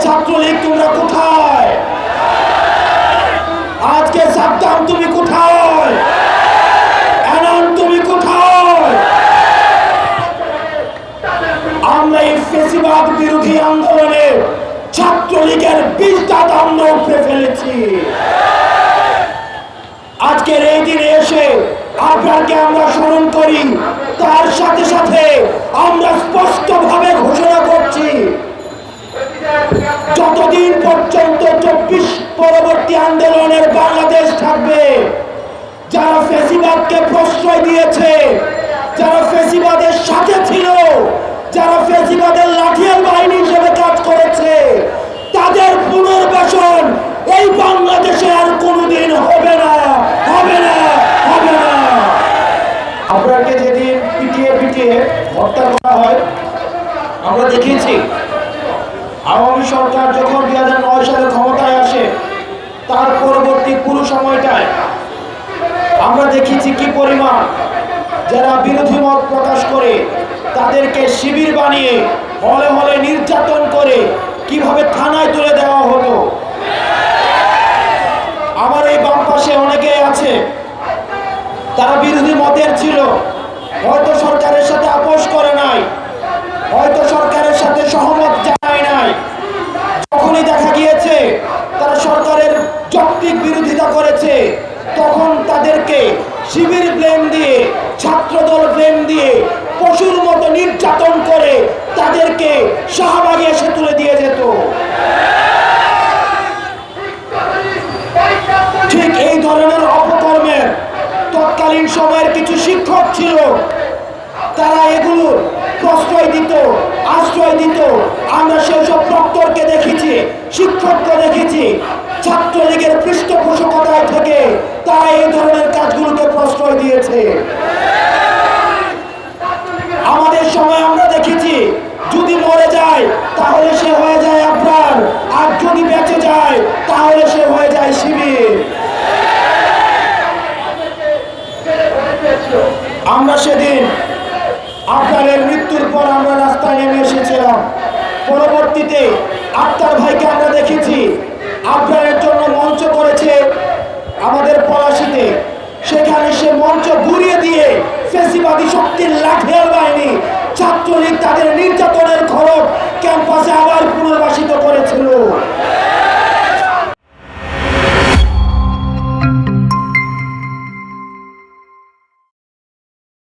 ছাত্রলীগ, তোমরা কোথায়? আজকে তুমি কোথায়? আন্দোলনে ছাত্রলীগের ফেলেছি। আমরা স্মরণ করি, তার সাথে সাথে আমরা স্পষ্টভাবে পিটিয়ে পিটিয়ে হত্যা করা হয়। আমরা দেখিয়েছি। আওয়ামী সরকার যখন দুই হাজার নয় সালে ক্ষমতায় আসে তার পরবর্তী পুরো সময়টায় আমরা দেখেছি কি পরিমাণ যারা বিরোধী মত প্রকাশ করে তাদেরকে শিবির বানিয়ে হলে হলে নির্যাতন করে কীভাবে থানায় তুলে দেওয়া হতো আমার এই বাম পাশে অনেকেই আছে তারা বিরোধী মতের ছিল। হয়তো সরকারের সাথে আপোষ করে নাই, হয়তো সরকারের সাথে সহমত জানায় নাই। যখনই দেখা গিয়েছে তারা সরকারের যৌক্তিক বিরোধিতা করেছে, তখন তাদেরকে শিবির ব্লেম দিয়ে, ছাত্রদল ব্লেম দিয়ে, পশুর মতো নির্যাতন করে তাদেরকে শাহবাগে এসে তুলে দিয়ে যেত ঠিক এই ধরনের অপকর্মের তৎকালীন সময়ের কিছু শিক্ষক ছিল, তারা এগুলোর প্রশ্রয় দিত, আশ্রয় দিত। আমরা সেই সব প্রক্টরকে দেখেছি, শিক্ষককে দেখেছি, ছাত্রলীগের পৃষ্ঠপোষকতায় থেকে তারা এই ধরনের কাজগুলোকে প্রশ্রয় দিয়েছে। আমাদের সময় আমরা সেদিন আপনাদের মৃত্যুর পর আমরা রাস্তায় নেমে এসেছিলাম। পরবর্তীতে আপনার ভাইকে আমরা দেখেছি।